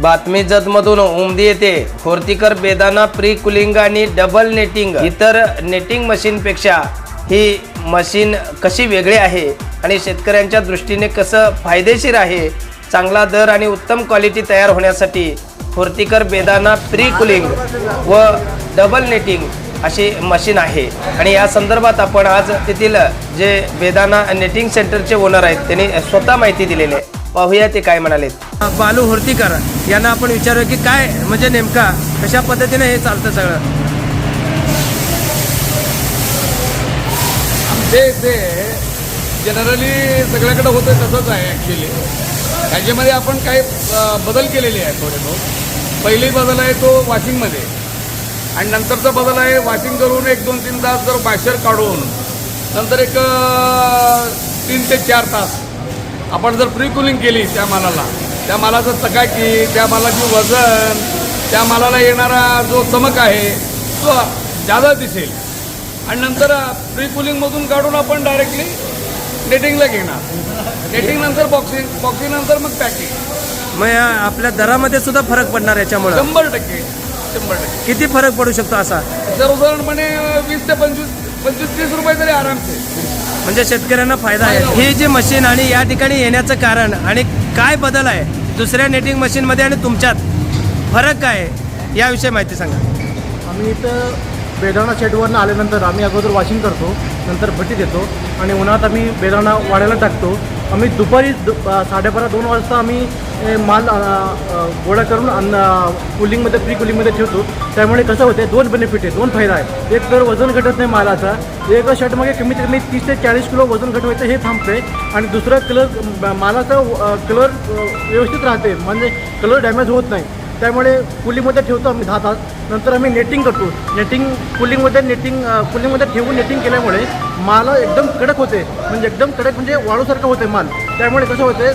बातमी जतमधून उमदी येते. खोर्तीकर बेदाना प्री कुलिंग आणि डबल नेटिंग इतर नेटिंग मशीनपेक्षा ही मशीन कशी वेगळी आहे आणि शेतकऱ्यांच्या दृष्टीने कसं फायदेशीर आहे चांगला दर आणि उत्तम क्वालिटी तयार होण्यासाठी खोर्तीकर बेदाना प्री कुलिंग व डबल नेटिंग अशी मशीन आहे. आणि या संदर्भात आपण आज तेथील जे बेदाना नेटिंग सेंटरचे ओनर आहेत त्यांनी स्वतः माहिती दिलेली आहे. पाहूया ते काय म्हणालेत. बालू होर्तीकर यांना आपण विचारूया की काय म्हणजे नेमका कशा पद्धतीने हे चालतं सगळं? आमचे इथे जनरली सगळ्याकडे होतं तसंच आहे ॲक्च्युली ह्याच्यामध्ये आपण काही बदल केलेले आहेत थोडे बहुत पहिली बदल आहे तो वॉशिंगमध्ये आणि नंतरचा बदल आहे वॉशिंग करून एक दोन तीन तास जर बायशर काढून नंतर एक तीन ते चार तास आपण जर प्री कुलिंग केली त्या मालाला त्या मालाचं चकाकी त्या मालाची वजन त्या मालाला येणारा जो चमक आहे तो जादा दिसेल. आणि नंतर प्री कुलिंगमधून काढून आपण डायरेक्टली नेटिंगला घेणार. नेटिंग नंतर बॉक्सिंग बॉक्सिंग नंतर मग पॅकिंग मग आपल्या दरामध्ये सुद्धा फरक पडणार याच्यामुळं? शंभर टक्के शंभर टक्के. किती फरक पडू शकतो असा? जर उदाहरणपणे वीस ते पंचवीस पंचवीस तीस रुपये तरी आरामसे. म्हणजे शेतकऱ्यांना फायदा आहे. ही जी मशीन आणि या ठिकाणी येण्याचं कारण आणि काय बदल आहे दुसऱ्या नेटिंग मशीनमध्ये आणि तुमच्यात फरक काय आहे याविषयी माहिती सांगा. आम्ही इथं बेदाणा शेडवरनं आल्यानंतर आम्ही अगोदर वॉशिंग करतो नंतर भट्टी देतो आणि उन्हात आम्ही बेदाणा वाढायला टाकतो. आम्ही दुपारी दु साडेबारा दोन वाजता आम्ही माल गोळा करून अन्न कुलिंगमध्ये प्री कुलिंगमध्ये ठेवतो. त्यामुळे कसं होते दोन बेनिफिट आहे दोन फायदा आहे. एक तर वजन घटत नाही मालाचा एका शर्टमध्ये कमीत कमी तीस ते चाळीस किलो वजन घटवायचं हे थांबते आणि दुसरा कलर मालाचा कलर व्यवस्थित राहते म्हणजे कलर डॅमेज होत नाही. त्यामुळे कुलिंगमध्ये ठेवतो आम्ही दहा तास. नंतर आम्ही नेटिंग करतो. नेटिंग कुलिंगमध्ये नेटिंग कुलिंगमध्ये ठेवून नेटिंग केल्यामुळे माल एकदम कडक होते म्हणजे एकदम कडक म्हणजे वाळूसारखं होते माल. त्यामुळे कसं होते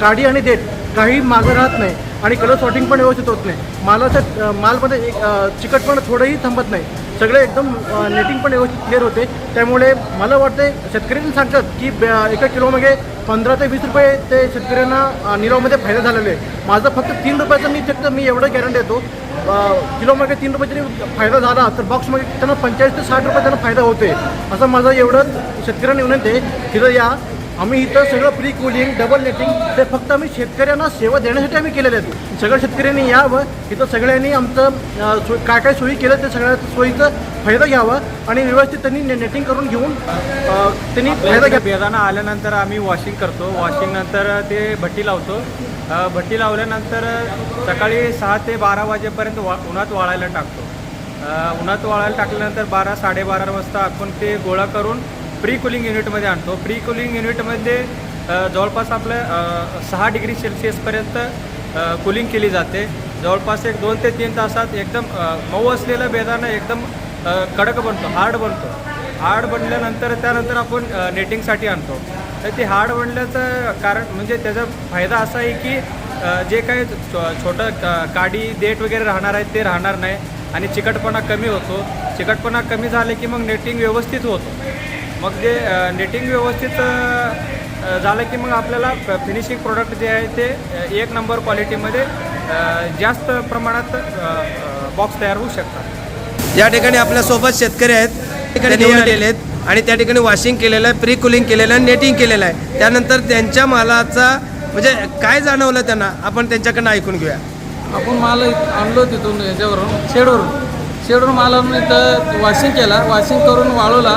काडी आणि देठ काही मागं राहत नाही. आणि कलर सॉर्टिंग पण व्यवस्थित होत नाही. मालाचं मालमध्ये एक चिकटपण थोडंही थांबत नाही. सगळे एकदम नेटिंग पण व्यवस्थित क्लिअर होते. त्यामुळे मला वाटते शेतकऱ्यांनी सांगतात की ब- एका किलोमध्ये पंधरा ते वीस रुपये ते शेतकऱ्यांना अ, निलावमध्ये फायदा झालेला आहे. माझं फक्त तीन रुपयाचं मी फक्त मी एवढं गॅरंटी देतो. किलोमागे किलोमध्ये तीन रुपये जरी फायदा झाला तर बॉक्समध्ये त्यांना पंचेचाळीस ते साठ रुपये त्यांना फायदा होते असं माझं एवढंच शेतकऱ्यांना विनंती आहे. तिथं या. आम्ही इथं सगळं प्री कुलिंग डबल नेटिंग ते फक्त आम्ही शेतकऱ्यांना सेवा देण्यासाठी आम्ही केलेले आहेत. सगळ्या शेतकऱ्यांनी यावं इथं सगळ्यांनी आमचं काय काय सोयी केलं ते सगळ्या सोयीचा फायदा घ्यावा आणि व्यवस्थित त्यांनी नेटिंग करून घेऊन त्यांनी फायदा घ्या बेदाना आल्यानंतर आम्ही वॉशिंग करतो. वॉशिंग नंतर ते भट्टी लावतो. भट्टी लावल्यानंतर सकाळी सहा ते बारा वाजेपर्यंत वा उन्हात वाळायला टाकतो. उन्हात वाळायला टाकल्यानंतर बारा साडेबारा वाजता आपण ते गोळा करून प्री कुलिंग युनिटमध्ये आणतो. प्री कुलिंग युनिटमध्ये जवळपास आपलं सहा डिग्री सेल्सिअसपर्यंत कुलिंग केली जाते. जवळपास एक दोन ते तीन तासात एकदम मऊ असलेलं बेदाना एकदम कडक बनतो हार्ड बनतो. हार्ड बनल्यानंतर त्यानंतर आपण नेटिंगसाठी आणतो. तर ते हार्ड बनल्याचं कारण म्हणजे त्याचा फायदा असा आहे की जे काही छोटं काडी देठ वगैरे राहणार आहे ते राहणार नाही. आणि चिकटपणा कमी होतो. चिकटपणा कमी झाले की मग नेटिंग व्यवस्थित होतो. मग जे नेटिंग व्यवस्थित झालं की मग आपल्याला फिनिशिंग प्रोडक्ट जे आहे ते एक नंबर क्वालिटीमध्ये जास्त प्रमाणात बॉक्स तयार होऊ शकतात. या ठिकाणी आपल्यासोबत शेतकरी आहेत. ठिकाणी घेऊन आलेले. आहेत आणि त्या ठिकाणी वॉशिंग केलेलं आहे प्री कुलिंग केलेलं आहे नेटिंग केलेलं आहे. त्यानंतर त्यांच्या मालाचा म्हणजे काय जाणवलं त्यांना? आपण त्यांच्याकडनं ऐकून घेऊया. आपण माल आणलो तिथून याच्यावरून शेडवरून. शेडवरून माल आणून इथं वॉशिंग केला. वॉशिंग करून वाळवला.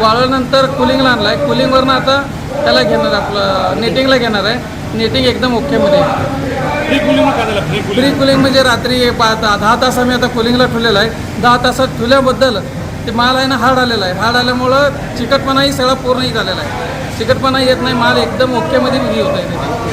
वाळवल्यानंतर कुलिंगला आणला आहे कुलिंगवरनं आता त्याला घेणार आपलं नेटिंगला घेणार आहे. नेटिंग एकदम ओकेमध्ये प्री कुलिंग म्हणजे रात्री पा दहा तास आम्ही आता कुलिंगला ठेवलेला आहे. दहा तासात ठेवल्याबद्दल ते माल आहे ना हार्ड आलेला आहे. हार्ड आल्यामुळं चिकटपणाही सगळा पूर्णही झालेला आहे. चिकटपणा येत नाही माल एकदम ओकेमध्ये होत आहे